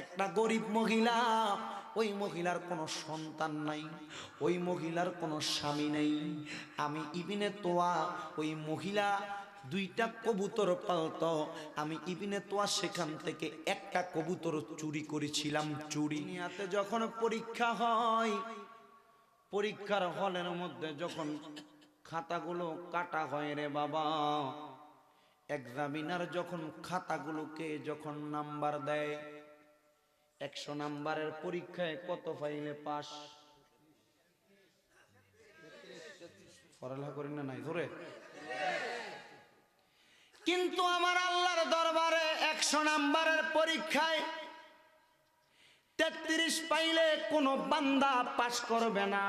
একটা গরিব মহিলা, ওই মহিলার কোনো সন্তান নাই, ওই মহিলার কোনো স্বামী নেই। আমি ইবিনে তোয়া, ওই মহিলা দুইটা কবুতর পালত। আমি ইবিনে তোয়া সেখান থেকে একটা কবুতর চুরি করেছিলাম, চুরি নিয়াতে যখন পরীক্ষা হয়, পরীক্ষার হলের মধ্যে যখন খাতাগুলো কাটা হয় রে বাবা এক্সামিনার যখন খাতাগুলোকে যখন নাম্বার দেয় একশো নাম্বারের পরীক্ষায় কত পাইলে পাস? পড়ালেখা না নাই? ধরে। কিন্তু আমার আল্লাহর দরবারে একশো নাম্বারের পরীক্ষায় তেত্রিশ পাইলে কোনো বান্দা পাস করবে না।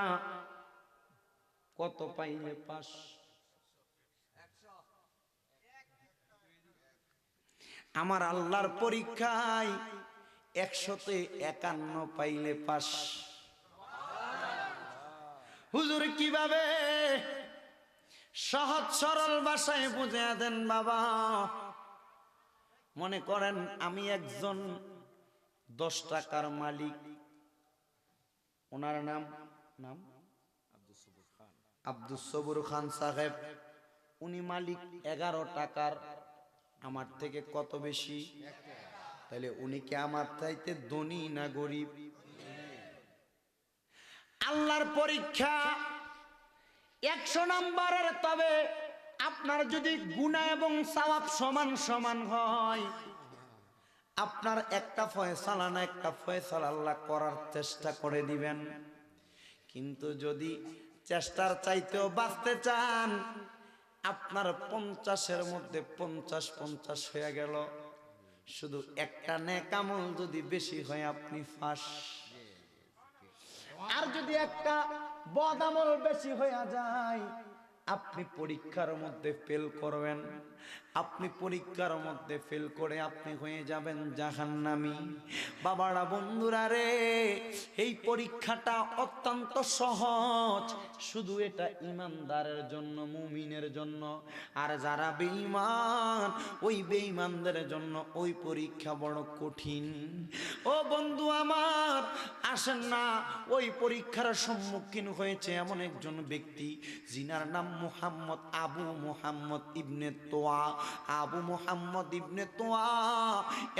কত পাইলে পাস? আমার আল্লাহর পরীক্ষায় একশোতে একান্ন পাইলে পাস হুজুর কীভাবে? সহজ সরল ভাষায় বুঝে দেন বাবা। মনে করেন আমি একজন দশ টাকার মালিক। ওনার নাম? নাম? আব্দুল সবুর খান সাহেব। উনি মালিক এগারো টাকার। আমার থেকে কত বেশি? তাহলে উনি কি আমার চাইতে ধনী না গরিব? আল্লাহর পরীক্ষা একশো নাম্বারের, তবে আপনার যদি গুণা এবং সওয়াব সমান সমান হয়, আপনার একটা ফয়সালা না একটা ফয়সালা আল্লাহ করার চেষ্টা করে দিবেন। কিন্তু যদি চেষ্টার চাইতেও বাঁচতে চান, আপনার পঞ্চাশের মধ্যে পঞ্চাশ পঞ্চাশ হয়ে গেল। শুধু একটা নেকামল যদি বেশি হয়, আপনি ফাঁস। আর যদি একটা বদামল বেশি হয়ে যায়, আপনি পরীক্ষার মধ্যে ফেল করবেন। আপনি পরীক্ষার মধ্যে ফেল করে আপনি হয়ে যাবেন জাহান্নামি। বাবারা, বন্ধুরা রে, এই পরীক্ষাটা অত্যন্ত সহজ। শুধু এটা ইমানদারের জন্য, মুমিনের জন্য। আর যারা বেঈমান, ওই বেঈমানদের জন্য ওই পরীক্ষা বড় কঠিন। ও বন্ধু আমার, আসেন না, ওই পরীক্ষার সম্মুখীন হয়েছে এমন একজন ব্যক্তি জিনার নাম মুহাম্মদ আবু মুহাম্মদ ইবনে তোয়া আবু মুহাম্মদ ইবনে তোয়া,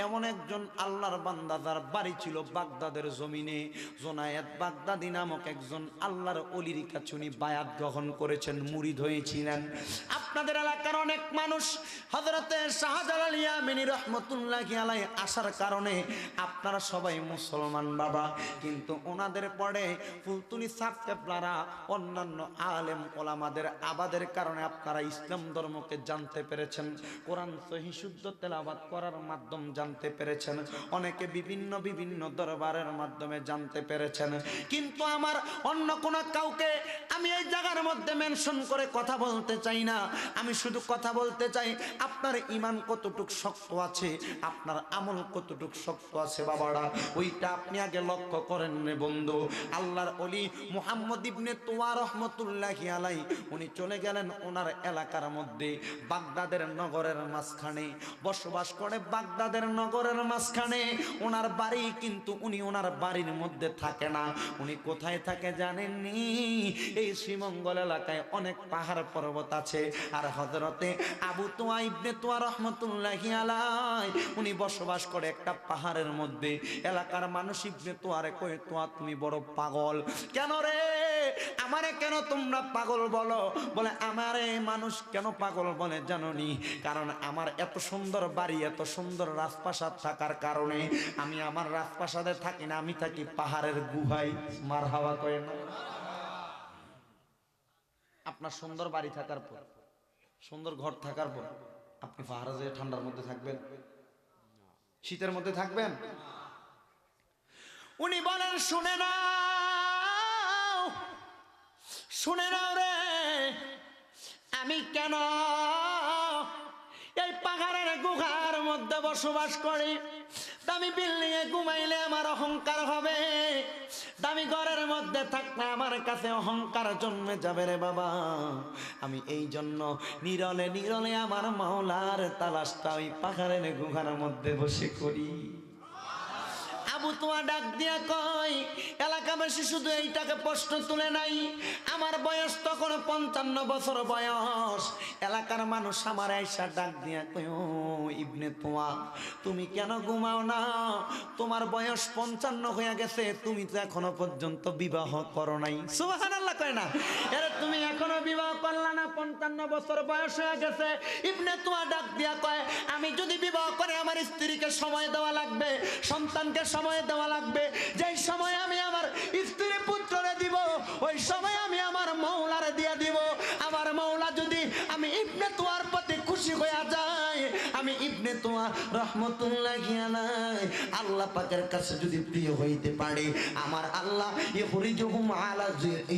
এমন একজন আল্লাহর বান্দা যার বাড়ি ছিল বাগদাদের জমিনে। জোনায়েত বাগদাদি নামক একজন আল্লাহর অলির কাছে উনি বায়াত গ্রহণ করেছেন, মুড়ি হয়েছিলেন আপনাদের এলাকার অনেক মানুষ হজরতে শাহজালাল ইয়ামিনী রহমতুল্লাহ আলাই আসার কারণে আপনারা সবাই মুসলমান বাবা, কিন্তু ওনাদের পরে ফুলতুলি সাপটেপলারা অন্যান্য আলেম ওলামাদের আবাদের কারণে আপনারা ইসলাম ধর্মকে জানতে পেরেছেন। কোরআন সহি শুদ্ধ তেলাবাদ করার মাধ্যম জানতে পেরেছেন। অনেকে বিভিন্ন বিভিন্ন দরবারের মাধ্যমে জানতে পেরেছেন। কিন্তু আমার অন্য কোনো কাউকে আমি এই জায়গার মধ্যে মেনশন করে কথা বলতে চাই না। আমি শুধু কথা বলতে চাই, আপনার ইমান কতটুক শক্ত আছে? আপনার আমল কতটুক শক্ত আছে বাবারা? ওইটা আপনি আগে লক্ষ্য করেন রে বন্ধু। আল্লাহর অলি মুহাম্মদ ইবনে তোয়া রহমতুল্লাহি আলাই উনি চলে গেলেন ওনার এলাকার মধ্যে। বাগদাদের নগরের মাঝখানে। বসবাস করে বাগদাদের নগরের মাঝখানে। ওনার বাড়ি কিন্তু উনি ওনার বাড়ির মধ্যে থাকে না। উনি কোথায় থাকে জানেননি? এই শ্রীমঙ্গল এলাকায় অনেক পাহাড় পর্বত আছে। আর হজরতে আবু তোয়া ইবনে তোয়া রহমতুল্লাহি আলাই উনি বসবাস করে একটা পাহাড়ের মধ্যে। এলাকার মানুষ ইবনে তোয়ারে কয়ে, তোয়া, তুমি বড় পাগল। কেন রে? আমারে কেন তোমরা পাগল বলো? বলে, আমারে মানুষ কেন পাগল বলে জাননি কারণ আমার এত সুন্দর বাড়ি, এত সুন্দর রাজপ্রাসাদ থাকার কারণে আমি আমার রাজপ্রাসাদে থাকি না, আমি থাকি পাহাড়ের গুহায়। মার হাওয়া কয়ে না। আপনার সুন্দর বাড়ি থাকার পর, সুন্দর ঘর থাকার পর, আপনি পাহাড়ে যেয়ে ঠান্ডার মধ্যে থাকবেন? শীতের মধ্যে থাকবেন? উনি বলেন, শুনে না শুনে নাও রে, আমি কেন এই পাহাড়ের গুহার মধ্যে বসবাস করে। দামি বিল্ডিং এ ঘুমাইলে আমার অহংকার হবে। দামি ঘরের মধ্যে থাকলে আমার কাছে অহংকার জন্মে যাবে রে বাবা। আমি এই জন্য নিরলে নিরলে আমার মাওলার তালাশটা ওই পাহাড়ের গুহার মধ্যে বসে করি। তোমার ডাক দিয়া কয় এলাকাবাসী শুধু এইটাকে প্রশ্ন তুলে নাই। আমার বয়স তখন পঞ্চান্ন বছর বয়স। এলাকার মানুষ আমার আইসা ডাক দিয়া কয় "ও, ইবনে তোমা তুমি কেন ঘুমাও না? তোমার বয়স পঞ্চান্ন হয়ে গেছে, তুমি তো এখনও পর্যন্ত বিবাহ করো নাই। সুবাহান আল্লাহ না? তুমি এখনও বিবাহ করলা না, পঞ্চান্ন বছর বয়স হয়ে গেছে। ইবনে তোমার ডাক দিয়া কয়, আমি যদি বিবাহ করে আমার স্ত্রীকে সময় দেওয়া লাগবে, সন্তানকে সময় দেওয়া লাগবে, যেই সময় আমি আমার স্ত্রী পুত্ররে দিব, ওই সময় আমি আমার মৌলারে দিয়ে দিব। আমার মৌলা যদি আমি ইবনে তোমার প্রতি খুশি হয়ে তোমার রহমতুল্লাহ আলাই আল্লাহ পাকের কাছে যদি প্রিয় হইতে পারে, আমার আল্লাহ, ইখরিজুহুম আলা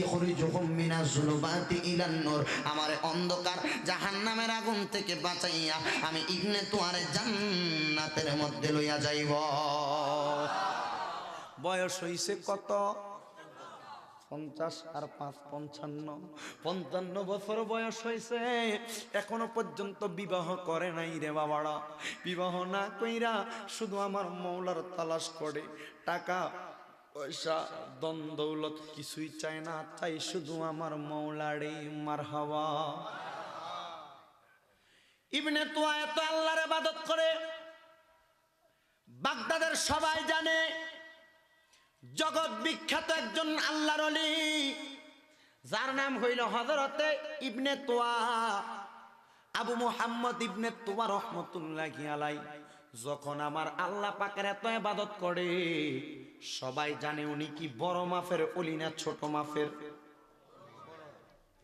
ইখরিজুহুম মিনাজ জুলুমাতি ইলান নূর। আমার অন্ধকার জাহান্নামের আগুন থেকে বাঁচাইয়া আমি ইবনে তোমার জান্নাতের মধ্যে লইয়া যাইব। বয়স হইছে কত? পঞ্চাশ আর পাঁচ পঞ্চান্ন। পঞ্চান্ন বছর বয়স হয়েছে। এখনও পর্যন্ত বিবাহ করে নাই রে বাবারা। বিবাহ না শুধু আমার মৌলার তালাশ টাকা, পয়সা দন দৌলত কিছুই চায় না চাই শুধু আমার মৌলারে মার হাওয়া ইবনে তোয়া এত আল্লাহর ইবাদত করে। বাগদাদের সবাই জানে জগৎ বিখ্যাত একজন আল্লাহর অলি, যার নাম হইল হজরতে ইবনে তোয়া। আবু মুহাম্মদ ইবনে তোয়া রহমতুল্লাহ আলাই যখন আমার আল্লাহ পাকের এত ইবাদত করে, সবাই জানে উনি কি বড় মাফের অলি না ছোট মাফের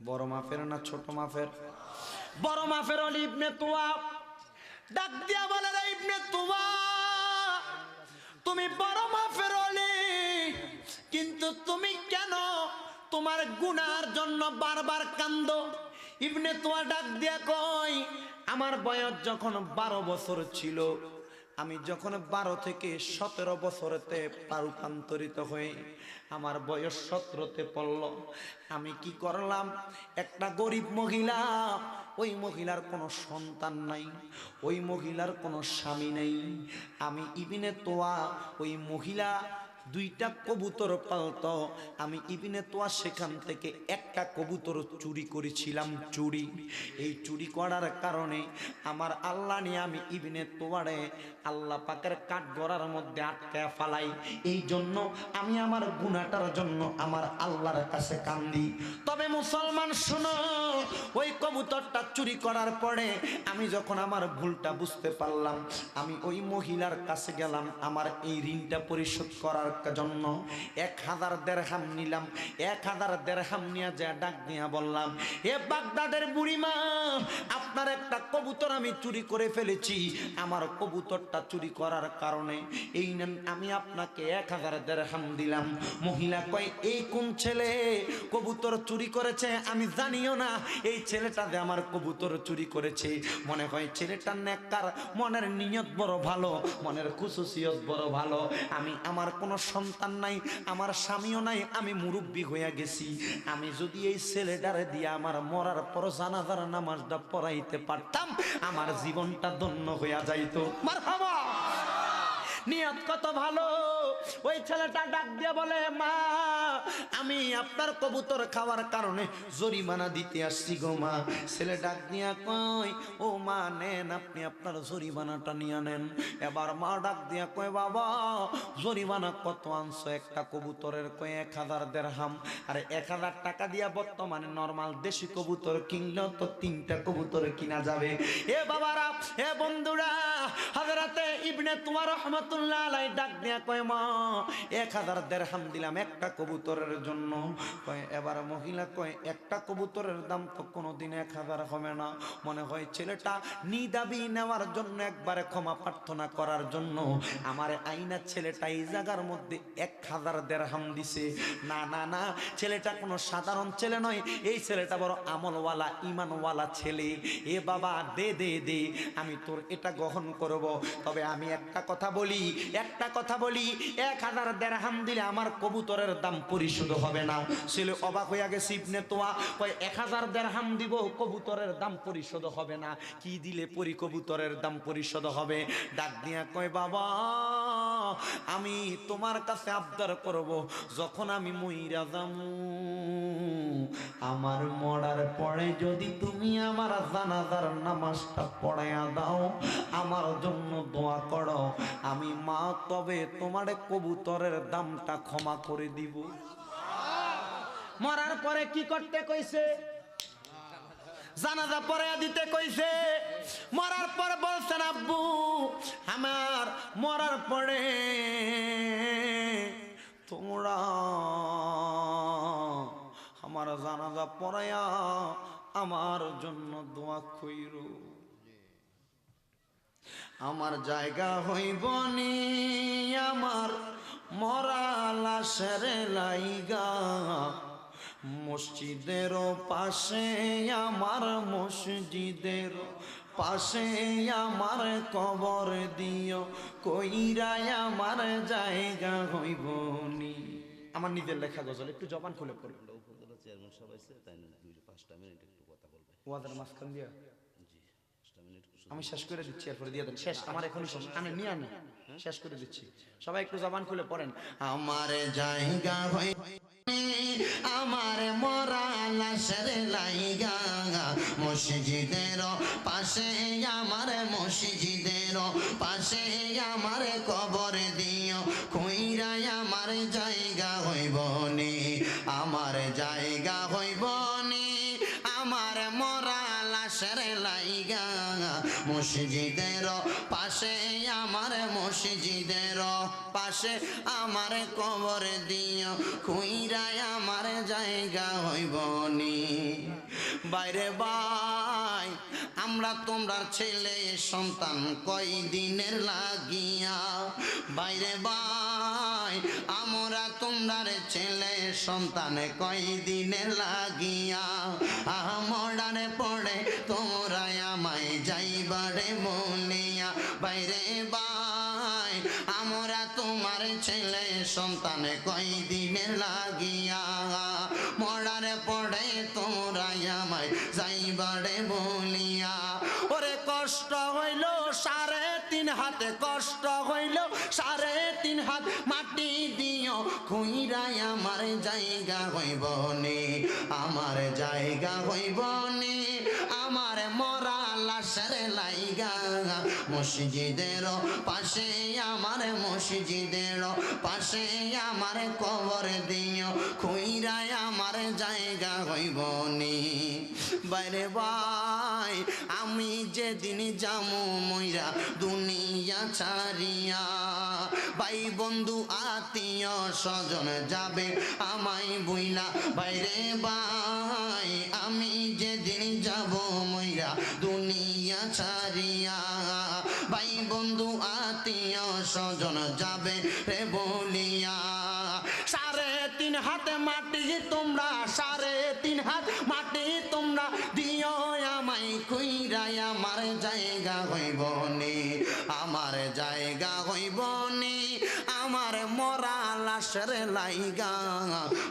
বড় মাফের না ছোট মাফের বড় মাফের অলি ইবনে তোয়া। ডাক দিয়া বলে ইবনে তোয়া, তুমি বড় মাফের অলি কিন্তু তুমি কেন তোমার গুনার জন্য বারবার কান্দ? ইবনে তোমার ডাক দিয়া কই আমার বয়স যখন বারো বছর ছিল, আমি যখন বারো থেকে সতেরো বছরেতে রূপান্তরিত হয়ে আমার বয়স সতেরোতে পড়ল, আমি কি করলাম? একটা গরিব মহিলা, ওই মহিলার কোনো সন্তান নাই, ওই মহিলার কোনো স্বামী নেই। আমি ইবিনে তোয়া, ওই মহিলা দুইটা কবুতর পালত। আমি ইবিনে তোয়া সেখান থেকে একটা কবুতর চুরি করেছিলাম, চুরি। এই চুরি করার কারণে আমার আল্লাহ নিয়ে আমি ইবিনে তোয়ারে আল্লাহ পাকের কাঠ গড়ার মধ্যে আটকায় ফালাই। এই জন্য আমি আমার গুণাটার জন্য আমার আল্লাহর কাছে কান্দি। তবে মুসলমান, শোনো, ওই কবুতরটা চুরি করার পরে আমি যখন আমার ভুলটা বুঝতে পারলাম, আমি ওই মহিলার কাছে গেলাম, আমার এই ঋণটা পরিশোধ করার জন্য এক হাজার দেড়হাম নিলাম, এক হাজার দেড়হাম নিয়ে যা ডাক দিয়া বললাম, এ বাগদাদের বুড়িমা, আপনার একটা কবুতর আমি চুরি করে ফেলেছি। আমার কবুতরটা চুরি করার কারণে এই নেন, আমি আপনাকে এক হাজার দেড়হাম দিলাম। মহিলা কয়, এই কোন ছেলে? কবুতর চুরি করেছে? আমি জানিও না। এই ছেলেটা যে আমার কবুতর চুরি করেছে। মনে হয় ছেলেটার নেককার, মনের নিয়ত বড় ভালো, মনের খুশুসিয়ত বড় ভালো। আমি আমার কোনো সন্তান নাই, আমার স্বামীও নাই, আমি মুরব্বী হইয়া গেছি। আমি যদি এই ছেলেটারে দিয়ে আমার মরার পর জানাজার নামাজটা পড়াইতে পারতাম, আমার জীবনটা ধন্য হইয়া যাইতো। মার নিয়ত কত ভালো? ওই ছেলেটা ডাক দিয়ে বলে, মা, আমি আপনার কবুতর খাওয়ার কারণে জরিমানা দিতে আসছি গো মা। ছেলে ডাক দিয়া কয়, ও মা, নেন আপনি আপনার জরিমানাটা নিয়ে নেন। এবার মা ডাক দিয়া কয়, বাবা, জরিমানা কত আনছো? একটা কবুতরের কয় এক হাজার দেড়হাম। আর এক হাজার টাকা দিয়া বর্তমানে নর্মাল দেশি কবুতর কিনলেও তো তিনটা কবুতর কিনা যাবে। এ বাবারা, এ বন্ধুরা হাজারাতে ইবনে তোমার রহমতুল্লাহ ডাক দিয়া কয়, মা, এক হাজার দেড়হাম দিলাম একটা কবুতরের জন্য। কয়, এবার মহিলা কয়, একটা কবুতরের দাম তো কোনোদিন এক হাজার হবে না। মনে হয়, ছেলেটা নিদাবি নেওয়ার জন্য, একবারে ক্ষমা প্রার্থনা করার জন্য। আমার আইনা ছেলেটা এই জায়গার মধ্যে এক হাজার দেড়হাম দিছে। না না না, ছেলেটা কোনো সাধারণ ছেলে নয়। এই ছেলেটা বড় আমলওয়ালা, ইমানওয়ালা ছেলে। এ বাবা, দে দে দে, আমি তোর এটা গ্রহণ করব। তবে আমি একটা কথা বলি বলি, একটা কথা বলি, এক হাজার দেড়হাম দিলে আমার কবুতরের দাম পরিশোধ হবে না। ছেলে অবাক হইয়া গেছে, ইবনে তোয়া, কয়, এক হাজার দেড়হাম দিব, কবুতরের দাম পরিশোধ হবে না। কি দিলে পরি কবুতরের দাম পরিশোধ হবে? ডাক দিয়া কয়, বাবা, আমি তোমার কাছে আবদার করব, যখন আমি মইরা যামু। আমার মরার পরে যদি তুমি আমার জানাজার নামাজটা পড়াইয়া দাও, আমার জন্য দোয়া করো। আমি মা, তবে তোমার কবুতরের দামটা ক্ষমা করে দিব। মরার পরে কি করতে কইছে? জানাজা পরে দিতে কইছে। মরার পর বলছেন, আব্বু, আমার মরার পরে তোমরা আমার জানাজা পড়ায়া আমার জন্য দোয়া কইরো। আমার জায়গা হইব নি আমার মরা লাশের লাইগা। মসজিদের পাশে আমার মসজিদের পাশে আমার কবর দিও কইরাই আমার জায়গা হইব নি। আমার নিজের লেখা গজল একটু জবান খুলে পড়ল উপজেলা চেয়ারম্যান আছে তাই দুই পাঁচটা মিনিট একটু কথা বলবে। ওয়াদের মাঝখান দিয়া। আমি শেষ করে দিচ্ছি, এরপরে দিয়ে দেন। শেষ, আমার এখনই শেষ, আমি নিয়ে আনি শেষ করে দিচ্ছি। সবাই একটু জবান খুলে পড়েন। আমার জায়গা হই আমার মরা লাশের লাইগা, মসজিদের পাশে আমার, মসজিদের পাশে আমার কবর দিও। কইরাই আমার জায়গা পাশে আমার কবর দিও খুইরাই আমার জায়গা হইব নি। বাইরে বাই আমরা তোমরা ছেলে, সন্তান কয় দিনের লাগিয়া। বাইরে বাই আমরা তোমরা ছেলে, সন্তান কয় দিনের লাগিয়া। আমরারে পড়ে তোমরা আমায় যাইবারে বলিয়া। বাইরে বাই সন্তান কয় দিনের লাগিয়া, মরার পড়ে তোমরা আমায় যাইবারে বলিয়া। ওরে কষ্ট হইল, সাড়ে তিন হাতে কষ্ট হইল, সাড়ে তিন হাত মাটি দিও, খুইরাই আমার জায়গা হইব নে আমার জায়গা হইব নে মসজিদের পাশে আমার মসজিদের পাশে আমার কবর দিও। খুইরাই আমার জায়গা হইব নি। বাইরে ভাই, আমি যেদিন যামু মইরা দুনিয়া ছাড়িয়া। ভাই বন্ধু, আত্মীয় স্বজন যাবে আমায় বইলা। বাইরে ভাই, আমি যেদিন যাব মাটি তোমরা সারে তিন হাত মাটি তোমরা দিও আমায় কইরাই আমার জায়গা হইব নি। লাশের লাইগা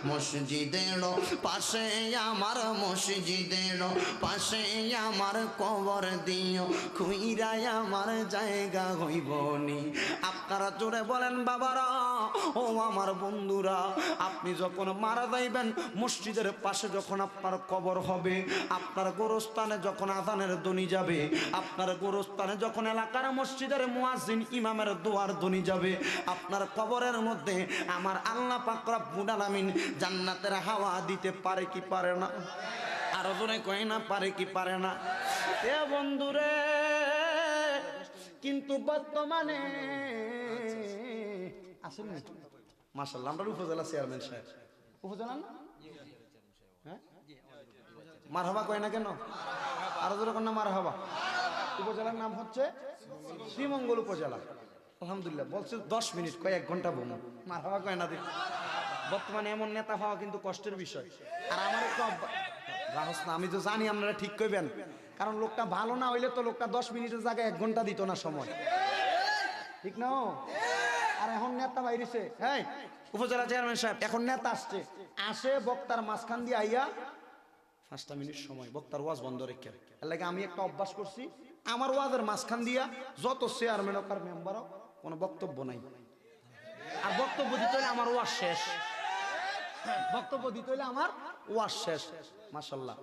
মসজিদের পাশে আমার মসজিদের পাশে আমার কবর দিও। খুইরাই আমার জায়গা হইব নি। আপনারা জোরে বলেন, বাবারা, ও আমার বন্ধুরা, আপনি যখন মারা যাইবেন, মসজিদের পাশে যখন আপনার কবর হবে, আপনার গোরস্থানে যখন আজানের ধ্বনি যাবে, আপনার গোরস্থানে যখন এলাকার মসজিদের মুয়াজ্জিন ইমামের দোয়ার ধ্বনি যাবে, আপনার কবরের মধ্যে আমার আল্লাহ পাক রব্বুল আলামিন জান্নাতের হাওয়া দিতে পারে কি পারে না? আরও জনে কয় না, পারে কি পারে না? এ বন্ধুরে, কিন্তু বর্তমানে আসেন মাসাল্লাহ আমরা উপজেলা চেয়ারম্যান সাহেব। উপজেলা না? হ্যাঁ? মার হবা কয় না কেন? আরও যেরকম না মার হবা উপজেলার নাম হচ্ছে শ্রীমঙ্গল উপজেলা। আলহামদুলিল্লাহ, বলছে দশ মিনিট কয়েক ঘণ্টা বলব মার হওয়া কয় না বর্তমানে এমন নেতা হওয়া কিন্তু কষ্টের বিষয়। আর আমার একটু আমি তো জানি আপনারা ঠিক করবেন কারণ লোকটা ভালো না হইলে তো লোকটা দশ মিনিটের জায়গায় এক ঘণ্টা দিত না সময়। ঠিক না আর এখন নেতা বাইরেছে। হ্যাঁ উপজেলা চেয়ারম্যান সাহেব, এখন নেতা আসছে। আসে বক্তার মাঝখান দিয়ে আইয়া পাঁচটা মিনিট সময়, বক্তার ওয়াজ বন্ধ রেখে। এর লাগে আমি একটা অভ্যাস করছি। আমার ওয়াজের মাঝখান দিয়া যত চেয়ারম্যান হোক আর মেম্বার হোক কোনো বক্তব্য নাই। আর বক্তব্য দিতে হলে আমার ওয়াজ শেষ। বক্তব্য দিতে হলে আমার ওয়াজ শেষ। মাসাল্লাহ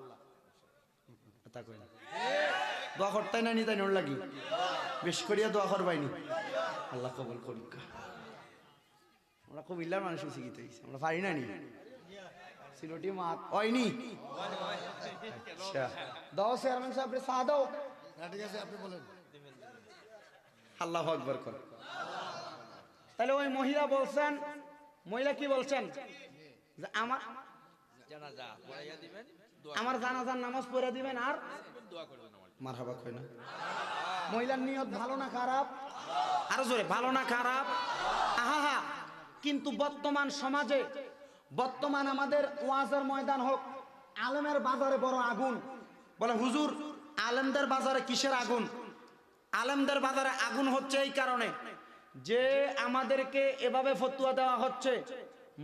তা কই না। দোয়া করতে না নি তাই নোর লাগি। বেশ করিয়া দোয়া করবাইনি। আল্লাহ কবল করুক। আমরা কুমিল্লার মানুষ শিখিতে আমরা পারি না নি। সিলোটি মাত হয়নি আচ্ছা। দাও চেয়ারম্যান সাহেব রে চা দাও। ঠিক আছে আপনি বলেন। আল্লাহ আকবর কর। তাহলে ওই মহিলা বলছেন মহিলা কি বলছেন? আমার আমার জানাজার নামাজ পড়ে দিবেন আর মার হাবা না। মহিলার নিয়ত ভালো না খারাপ? আরও জোরে ভালো না খারাপ? আহা হা কিন্তু বর্তমান সমাজে বর্তমান আমাদের ওয়াজের ময়দান হোক আলেমের বাজারে বড় আগুন। বলে হুজুর আলেমদের বাজারে কিসের আগুন? আলেমদের বাজারে আগুন হচ্ছে এই কারণে। যে আমাদেরকে এভাবে ফতুয়া দেওয়া হচ্ছে,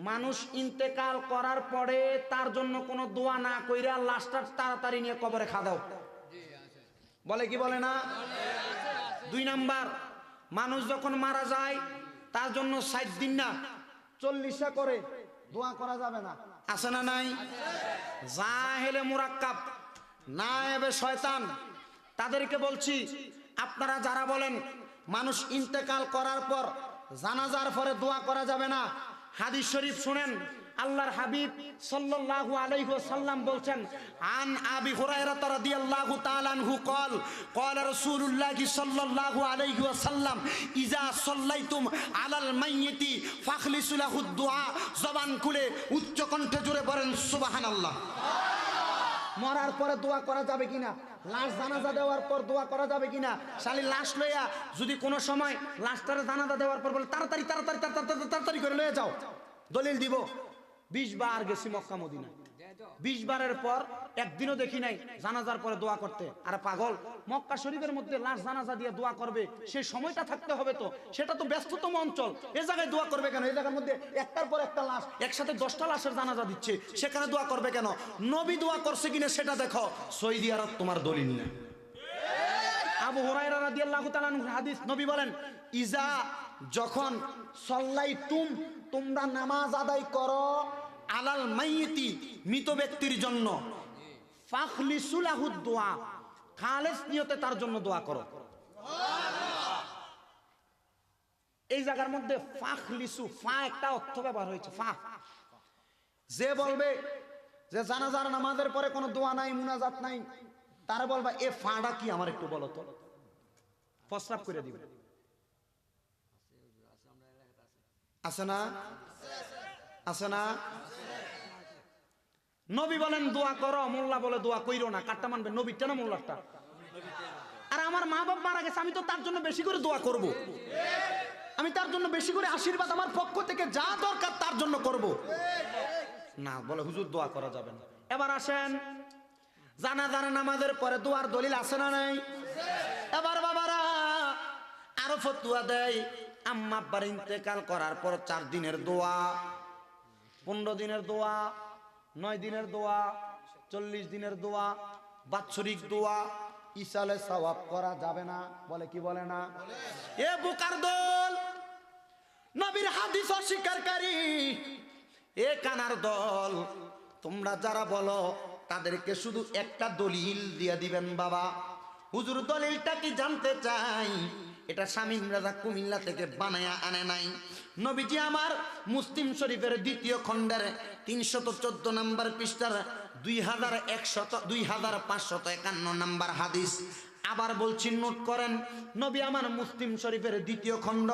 মানুষ ইন্তেকাল করার পরে তার জন্য কোনো দোয়া না কইরা লাস্টার তাড়াতাড়ি নিয়ে কবরে খাদাও বলে কি বলে না? দুই নাম্বার, মানুষ যখন মারা যায়, তার জন্য ষাট দিন না, চল্লিশা করে দোয়া করা যাবে না। আছে না নাই? যা হেলে মুরাক্কাব না এবে শয়তান, তাদেরকে বলছি, আপনারা যারা বলেন মানুষ ইন্তেকাল করার পর জানাজার পরে দোয়া করা যাবে না হাদিস শরীফ শুনেন আল্লাহর হাবিব সাল্লাল্লাহু আলাইহি ওয়াসাল্লাম বলছেন আন আবি হুরায়রা রাদিয়াল্লাহু তাআলা আনহু قال قال رسول الله صلى الله عليه وسلم اذا صليتم على الميت فاخلصوا له الدعاء জবান খুলে উচ্চ কণ্ঠে জোরে পড়েন সুবহানাল্লাহ মরার পরে দোয়া করা যাবে কিনা? লাশ জানাজা দেওয়ার পর দোয়া করা যাবে কিনা? শালি লাশ লইয়া যদি কোনো সময় লাশটারে জানাজা দেওয়ার পর বলে, তাড়াতাড়ি তাড়াতাড়ি তাড়াতাড়ি তাড়াতাড়ি করে লয়ে যাও। দলিল দিব, বিশ বার গেছি মক্কা মদিনা বিশ বারের পর একদিনও দেখি নাই জানাজার পরে দোয়া করতে। আর পাগল, মক্কা শরীফের মধ্যে লাশ জানাজা দিয়ে দোয়া করবে সেই সময়টা থাকতে হবে তো। সেটা তো ব্যস্ততম অঞ্চল। এ জায়গায় দোয়া করবে কেন? এই জায়গার মধ্যে একটার পর একটা লাশ, একসাথে দশটা লাশের জানাজা দিচ্ছে। সেখানে দোয়া করবে কেন? নবী দোয়া করছে কিনা সেটা দেখো। সৌদি আরব তোমার দলিল না। আবু তাআলা হাদিস, নবী বলেন, ইজা যখন সল্লাই তুম তোমরা নামাজ আদায় করো আলাল মাইয়িতি, মৃত ব্যক্তির জন্য। দোয়া, খালেস তার জন্য দোয়া করো। এই জায়গার মধ্যে ফাখলিসু, ফা একটা অর্থ ব্যবহার হয়েছে, ফা। যে বলবে যে জানাজার নামাজের পরে কোনো দোয়া নাই, মুনাজাত নাই, তারা বলবা, এ ফাঁড়া কি আমার একটু বলো তো? প্রস্রাব করে দিবে। আছে না? আছে না? নবী বলেন, দোয়া করো, মোল্লা বলে দোয়া কইরো না। কাটটা মানবে নবীরটা না মোল্লারটা। আর আমার মা বাপ মারা গেছে, আমি তো তার জন্য বেশি করে দোয়া করব। আমি তার জন্য বেশি করে আশীর্বাদ আমার পক্ষ থেকে যা দরকার তার জন্য করব। না, বলে হুজুর, দোয়া করা যাবে না। এবার আসেন। জানাজার নামাজের পরে দোয়ার দলিল আছে না নাই? এবার বাবারা, আরও ফতুয়া দেয়। আম্মা আব্বার ইন্তেকাল করার পর চার দিনের দোয়া। পনেরো দিনের দোয়া, নয় দিনের দোয়া, চল্লিশ দিনের দোয়া, বাৎসরিক দোয়া, ইসালে সওয়াব করা যাবে না। বলে কি বলে না? এ বুকার দল, নবীর হাদিস অস্বীকারী, এ কানার দল, তোমরা যারা বলো, তাদেরকে শুধু একটা দলিল দিয়ে দিবেন বাবা। হুজুর দলিলটা কি জানতে চাই? এটা শামীম রাজা কুমিল্লা থেকে বানায়া আনে নাই। নবীজি আমার মুসলিম শরীফের দ্বিতীয় খণ্ডের তিনশত চোদ্দ নম্বর পৃষ্ঠার দুই হাজার একশত, দুই হাজার পাঁচশত একান্ন নম্বর হাদিস। আবার বলছি, নোট করেন, নবী আমার মুসলিম শরীফের দ্বিতীয় খণ্ড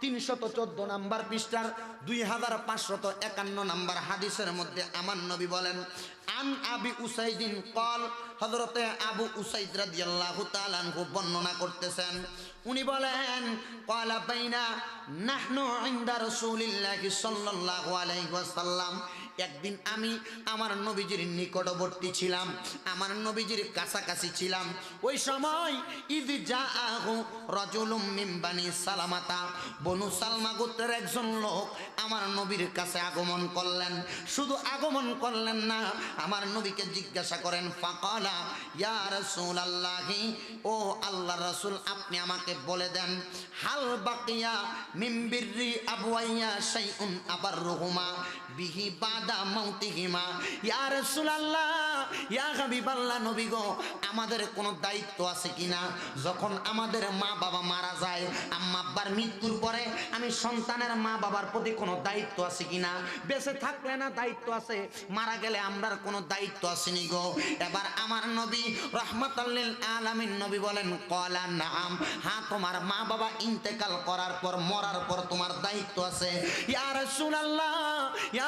তিনশত চোদ্দ নাম্বার পৃষ্ঠার দুই হাজার পাঁচশত একান্ন নাম্বার হাদিসের মধ্যে আমার নবী বলেন, আন আবি উসাইদিন কল হজরতে আবু উসাইদ রাদিয়াল্লাহু তাআলা আনহু বর্ণনা করতেছেন। উনি বলেন কলা বাইনা নাহনু ইনদা রাসূলিল্লাহি সাল্লাল্লাহু আলাইহি ওয়াসাল্লাম একদিন আমি আমার নবীজির নিকটবর্তী ছিলাম, আমার নবীজির কাছাকাছি ছিলাম। ওই সময় ইদ জাআহু রাজুলুম মিন বানি সালামাতা বনু সালমা গোত্রের একজন লোক আমার নবীর কাছে আগমন করলেন। শুধু আগমন করলেন না, আমার নবীকে জিজ্ঞাসা করেন, ফাঁকালা, ইয়া আল্লাহি ও আল্লাহ রসুল, আপনি আমাকে বলে দেন, হাল বাকিয়া মিম্বির আবুয়াইয়া সেই উন আবার রুহুমা বিহি বাদা মাউতিহিমা। ইয়া রাসূলুল্লাহ, ইয়া হাবিবাল্লাহ নবী গো, আমাদের কোনো দায়িত্ব আছে কিনা যখন আমাদের মা বাবা মারা যায় আম্মা আব্বার মৃত্যুর পরে আমি সন্তানের মা বাবার প্রতি কোনো দায়িত্ব আছে কিনা বেঁচে থাকলে না দায়িত্ব আছে? মারা গেলে আমরার কোনো দায়িত্ব আসেনি গো? এবার আমার নবী রহমতাল্লিল আলামিন নবী বলেন, কলা নাম হ্যাঁ তোমার মা বাবা ইন্তেকাল করার পর, মরার পর তোমার দায়িত্ব আছে। ইয়া রাসূলুল্লাহ, ইয়া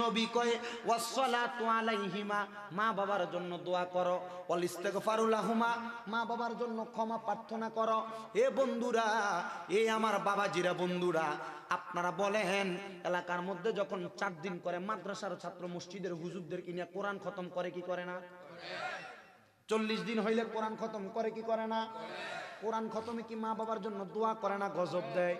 নবী কয়ে, ওয়াসসালাতু আলাইহিমা, মা বাবার জন্য দোয়া করো। ওয়াল ইস্তাগফারু লাহুমা মা বাবার জন্য ক্ষমা প্রার্থনা করো। এ বন্ধুরা, এ আমার বাবাজিরা বন্ধুরা, আপনারা বলেন, এলাকার মধ্যে যখন চার দিন করে মাদ্রাসার ছাত্র মসজিদের হুজুরদের কিনে কোরআন খতম করে কি করে না? চল্লিশ দিন হইলে কোরআন খতম করে কি করে না? কোরআন খতমে কি মা বাবার জন্য দোয়া করে না গজব দেয়?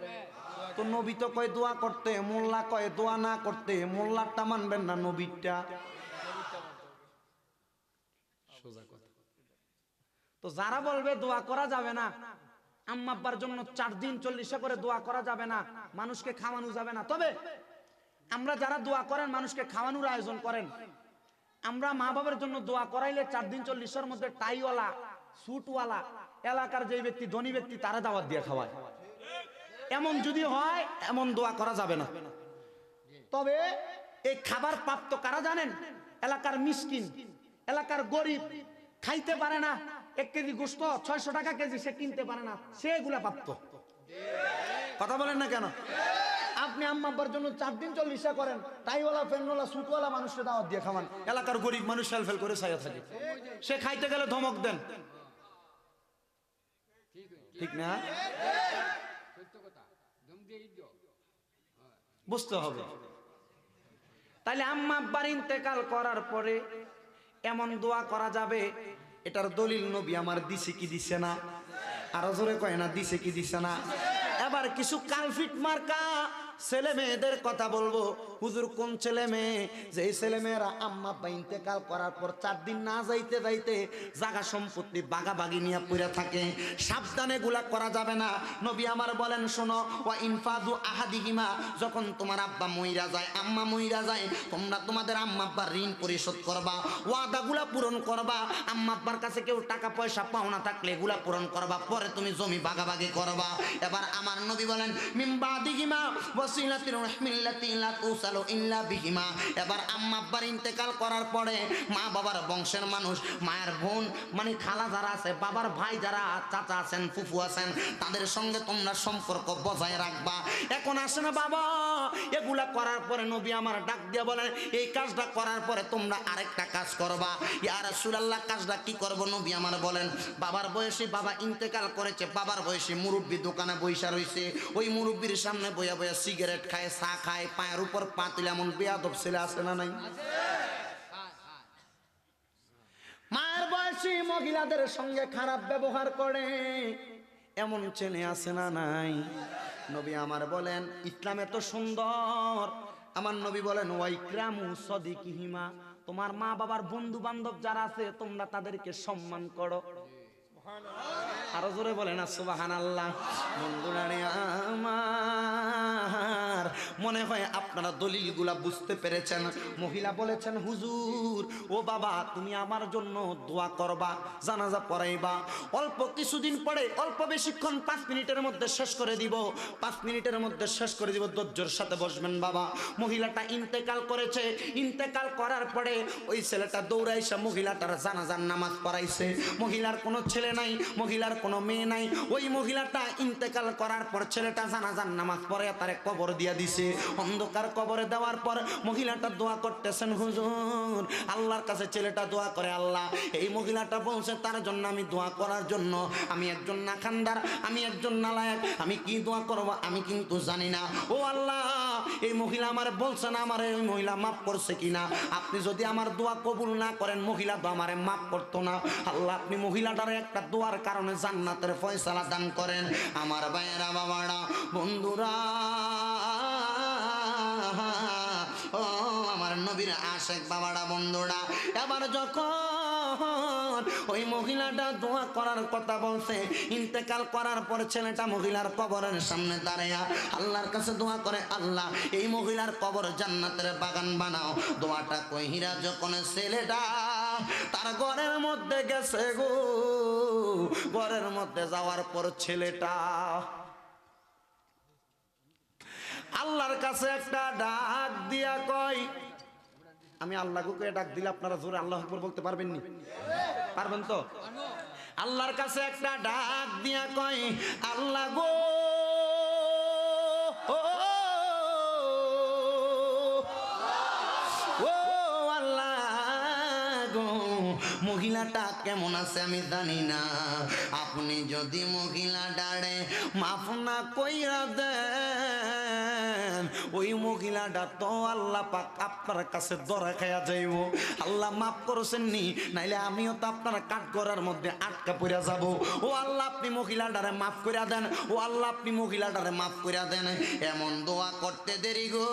তো নবী তো কয় দোয়া করতে, মোল্লা কয় দোয়া না করতে, মোল্লারটা মানবেন না নবীরটা? তো যারা বলবে দোয়া করা যাবে না, আম্মা আব্বার জন্য চার দিন চল্লিশে করে দোয়া করা যাবে না, মানুষকে খাওয়ানো যাবে না। তবে আমরা যারা দোয়া করেন, মানুষকে খাওয়ানোর আয়োজন করেন, আমরা মা বাবার জন্য দোয়া করাইলে চার দিন চল্লিশের মধ্যে টাইওয়ালা, সুটওয়ালা, এলাকার যে ব্যক্তি, ধনী ব্যক্তি, তারা দাওয়াত দিয়ে খাওয়ায়। এমন যদি হয়, এমন দোয়া করা যাবে না। তবে এই খাবার প্রাপ্ত কারা জানেন? এলাকার মিসকিন, এলাকার গরিব, খাইতে পারে না। এক কেজি গোস্ত ছয়শো টাকা কেজি সে কিনতে পারে না, সেগুলা প্রাপ্ত। কথা বলেন না কেন? আপনি আম্মাব্বার জন্য চার দিন চল্লিশা করেন, টাইওয়ালা, ফ্যানওয়ালা সুটওয়ালা মানুষকে দাওয়াত দিয়ে খাওয়ান। এলাকার গরিব মানুষ ফেল করে ছায়া থাকে। সে খাইতে গেলে ধমক দেন। ঠিক না? বুঝতে হবে। তাহলে আম্মা আব্বার ইন্তেকাল করার পরে এমন দোয়া করা যাবে, এটার দলিল নবী আমার দিছে কি দিছে না? আরও জোরে কয় না, দিছে কি দিছে না? এবার কিছু কালফিট মার্কা ছেলে মেয়েদের কথা বলব। হুজুর, কোন ছেলে মেয়ে? যে ছেলে মেয়েরা আম্মা আব্বা ইন্তেকাল করার পর চার দিন না যাইতে যাইতে জাগা সম্পত্তি বাগাবাগি নিয়ে পড়ে থাকে। সাবধানে গুলা করা যাবে না। নবী আমার বলেন, শোনো, ওয়া ইনফাদু আহাদিহিমা, যখন তোমার আব্বা মইরা যায়, আম্মা মইরা যায়, তোমরা তোমাদের আম্মা আব্বার ঋণ পরিশোধ করবা ওয়াদাগুলা পূরণ করবা। আম্মা আব্বার কাছে কেউ টাকা, পয়সা, পাওনা থাকলে এগুলা পূরণ করবা, পরে তুমি জমি বাগাবাগি করবা। এবার আমার নবী বলেন মিম্বাদিহিমা এবার আম্মা আব্বার ইন্তেকাল করার পরে মা বাবার বংশের মানুষ, মায়ের বোন মানে খালা যারা আছে, বাবার ভাই যারা, চাচা আছেন, ফুফু আছেন, তাদের সঙ্গে তোমরা সম্পর্ক বজায় রাখবা। এখন আসে না বাবা, এগুলা করার পরে নবী আমার ডাক দিয়ে বলেন, এই কাজটা করার পরে তোমরা আরেকটা কাজ করবা। সুরাল্লাহ কাজটা কি করব? নবী আমার বলেন, বাবার বয়সী বাবা ইন্তেকাল করেছে, বাবার বয়সী মুরব্বী দোকানে বৈশা রয়েছে ওই মুরব্বীর সামনে বইয়া বইয়া সিগারেট খায়, চা খায়, পায়ের উপর পাতিল এমন বেয়াদব ছেলে আছে না নাই? মায়ের বয়সী মহিলাদের সঙ্গে খারাপ ব্যবহার করে, এমন ছেলে আছে না নাই? নবী আমার বলেন, ইসলাম এত সুন্দর। আমার নবী বলেন ওয়াইক্রামু সদিকিহিমা। তোমার মা বাবার বন্ধু বান্ধব যারা আছে, তোমরা তাদেরকে সম্মান করো। আরও জোরে বলে না সুবাহান আল্লাহ বন্ধুরা রে আমার, মনে হয় আপনারা দলিলগুলা বুঝতে পেরেছেন। মহিলা বলেছেন, হুজুর, ও বাবা, তুমি আমার জন্য দোয়া করবা, জানাজা পড়াইবা। অল্প কিছুদিন পরে, অল্প বেশিক্ষণ পাঁচ মিনিটের মধ্যে শেষ করে দিব। পাঁচ মিনিটের মধ্যে শেষ করে দিব, ধৈর্যের সাথে বসবেন, বাবা। মহিলাটা ইন্তেকাল করেছে। ইন্তেকাল করার পরে ওই ছেলেটা দৌড়াইছে মহিলাটার জানাজার নামাজ পড়াইছে। মহিলার কোনো ছেলে নাই, মহিলার কোনো মেয়ে নাই। ওই মহিলাটা ইন্তেকাল করার পর ছেলেটা জানাজার নামাজ পড়ে তারে কবর দিয়া দিছে। অন্ধকার কবরে দেওয়ার পর মহিলাটা দোয়া করতেছেন, হুজুর, আল্লাহর কাছে ছেলেটা দোয়া করে আল্লাহ। এই মহিলাটা বলছে, তার জন্য আমি দোয়া করার জন্য, আমি একজন নাখান্দার, আমি একজন নালায়ক, আমি কি দোয়া করব আমি কিন্তু জানি না। ও আল্লাহ, এই মহিলা আমার বলছে না, আমার এই মহিলা মাফ করছে কিনা? আপনি যদি আমার দোয়া কবুল না করেন, মহিলা তো আমারে মাফ করতো না। আল্লাহ, আপনি মহিলাটার একটা দোয়ার কারণে জান্নাতের ফয়সালা দান করেন। আমার ভাইয়েরা, বাবারা, বন্ধুরা, ও আমার নবীর আশেক বাবারা, বন্ধুরা, এবার যখন ওই মহিলাটা দোয়া করার কথা বলছে, ইন্তেকাল করার পর ছেলেটা মহিলার কবরের সামনে দাঁড়াইয়া আল্লাহর কাছে দোয়া করে, আল্লাহ, এই মহিলার কবর জান্নাতের বাগান বানাও। দোয়াটা কহিরা যখন ছেলেটা তার ঘরের মধ্যে গেছে গো। ঘরের মধ্যে যাওয়ার পর ছেলেটা আল্লাহর কাছে একটা ডাক দিয়া কয়, আমি আল্লাহকে ডাক দিলে আপনারা জোরে আল্লাহ আকবর বলতে পারবেন নি? পারবেন তো? আল্লাহর কাছে একটা ডাক দিয়া কয়, আল্লাহ গো মহিলাটা কেমন আছে আমি জানি না। আপনি যদি মহিলা ডাড়ে মাফ না কইরা দেন ওই মহিলাটা তো আল্লাহ পাক আপনার কাছে দরা খাইয়া যাইব। আল্লাহ মাফ করছেন নি নাইলে আমিও তো আপনার কাঠ করার মধ্যে আটকা পড়া যাব। ও আল্লাহ, আপনি মহিলাটারে মাফ কইরা দেন। ও আল্লাহ, আপনি মহিলাটারে মাফ কইরা দেন। এমন দোয়া করতে দেরি গো।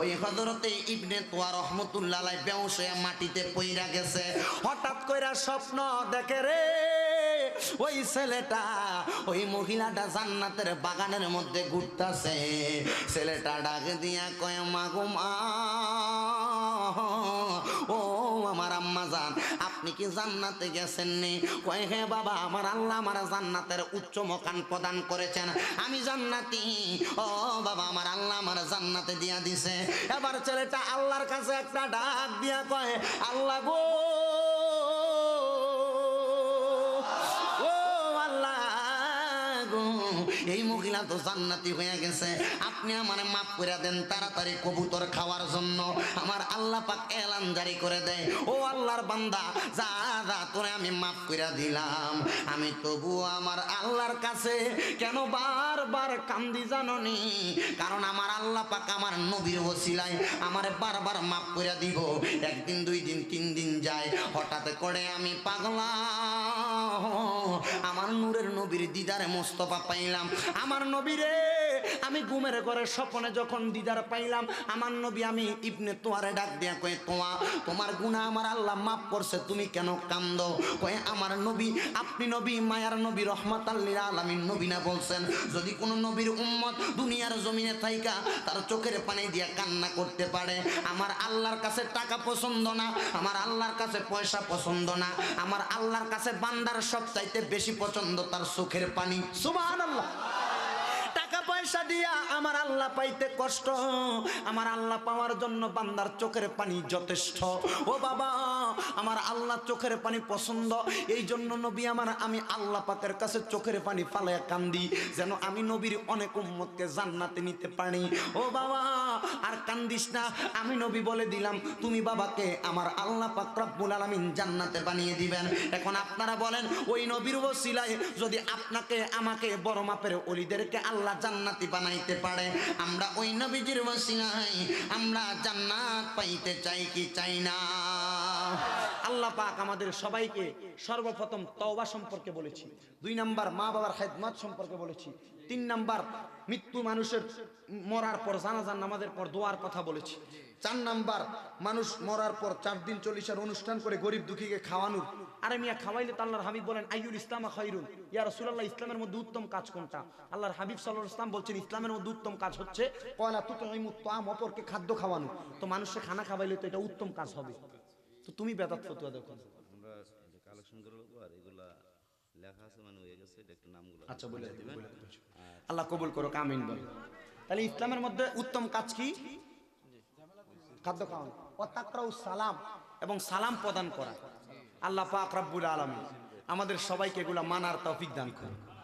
ওই হজরতে ইবনে তোয়া রহমতুল্লাহ বেউসে মাটিতে পইরা গেছে। হঠাৎ কইরা স্বপ্ন দেখে রে। ওই ছেলেটা ওই মহিলাটা জান্নাতের বাগানের মধ্যে ঘুরতাছে। ছেলেটা ডাক দিয়া কয় মাগো মা, ও আমার আম্মা জান, আপনি কি জান্নাতে গেছেন নি? কয়, হে বাবা, আমার আল্লাহ আমার জান্নাতের উচ্চ মকান প্রদান করেছেন। আমি জান্নাতি। ও বাবা, আমার আল্লাহ আমার জান্নাতে দিয়া দিছে। এবার ছেলেটা আল্লাহর কাছে একটা ডাক দিয়া কয়, আল্লাহ গো এই মহিলা তো জান্নাতি হয়ে গেছে। আপনি আমার মাফ করে দেন তাড়াতাড়ি কবুতর খাওয়ার জন্য। আমার আল্লাহ পাক এলান জারি করে দেয়। ও আল্লাহর বান্দা, যা যা, তোরে আমি মাফ করে দিলাম। আমি তবু আমার আল্লাহর কাছে কেন বারবার কান্দি জাননি? কারণ আমার আল্লাহ পাক আমার নবীর ওসিলায় আমার বারবার মাফ করে দিব। একদিন, দুই দিন, তিন দিন যায়। হঠাৎ করে আমি পাগলা। আমার নূরের নবীর দিদারে মোস্তফা পাইলাম। আমার নবীরে আমি ঘুমের ঘরে স্বপ্নে যখন দিদার পাইলাম, আমার নবী আমি ইবনে তোয়ারে ডাক দিয়া কয়ে তোমা তোমার গুণা আমার আল্লাহ মাফ করছে, তুমি কেন কান্দ? কয়ে, আমার নবী, আপনি নবী, মায়ার নবী রহমত আল্লীর আলামিন নবী না বলছেন। যদি কোনো নবীর উম্মত দুনিয়ার জমিনে থাইকা, তার চোখের পানি দিয়া কান্না করতে পারে। আমার আল্লাহর কাছে টাকা পছন্দ না, আমার আল্লাহর কাছে পয়সা পছন্দ না। আমার আল্লাহর কাছে বান্দার সব চাইতে বেশি পছন্দ তার চোখের পানি। সুবহানাল্লাহ। টাকা পয়সা দিয়া আমার আল্লাহ পাইতে কষ্ট, আমার আল্লাহ পাওয়ার জন্য বান্দার চোখের পানি যথেষ্ট। ও বাবা, আমার আল্লাহ চোখের পানি পছন্দ এই জন্য নবী আমার, আমি আল্লাহ পাকের কাছে চোখের পানি ফালাইয়া কান্দি, যেন আমি নবীর অনেক উম্মতকে জান্নাতে নিতে পারি। ও বাবা, আর কান্দিস না, আমি নবী বলে দিলাম, তুমি বাবাকে আমার আল্লাহ পাক রব্বুল আলামিন জান্নাতে বানিয়ে দিবেন। এখন আপনারা বলেন, ওই নবীর ওসিলায় যদি আপনাকে, আমাকে বড় মাপের অলিদেরকে আল্লাহ জান্নাতি বানাইতে পারে। আমরা ওই নবীজির ওসিলায় আমরা জান্নাত পাইতে চাই কি চাই না। আল্লাহ পাক আমাদের সবাইকে সর্বপ্রথম তওবা সম্পর্কে বলেছি, দুই নাম্বার মা বাবার খেদমত সম্পর্কে বলেছি, তিন নাম্বার মৃত্যু মানুষের মরার পর জানাজান নামাজের পর দোয়ার কথা বলেছি। চার নাম্বার মানুষ মরার পর চার দিন চল্লিশের অনুষ্ঠান করে গরিব দুঃখীকে খাওয়ানোর। আরে মিয়া খাওয়াইলে তো আল্লাহর হাবিব বলেন আইয়ুল ইসলাম খাইরুন। ইয়া রাসূলুল্লাহ ইসলামের মধ্যে উত্তম কাজ কোনটা? আল্লাহর হাবিব সাল্লাল্লাহু আলাইহি ইসলাম বলছেন ইসলামের মধ্যে উত্তম কাজ হচ্ছে পয়লা তুতইমু তাম অপরকে খাদ্য খাওয়ানো। তো মানুষকে খানা খাওয়াইলে তো এটা উত্তম কাজ হবে। তো তুমি বেদাত ফতোয়া দেখো আমরা কালেকশন করে আর এগুলা লেখা আছে মানে হয়ে গেছে এটা একটু নামগুলো আচ্ছা বলে আল্লাহ কবুল করো কামিন বল তাহলে ইসলামের মধ্যে উত্তম কাজ কি? খাদ্য খাওয়ানো। অতাকরাউ সালাম এবং সালাম প্রদান করা। আল্লাহ পাক রাব্বুল আলমী আমাদের সবাইকে এগুলা মানার তৌফিক দান করুন।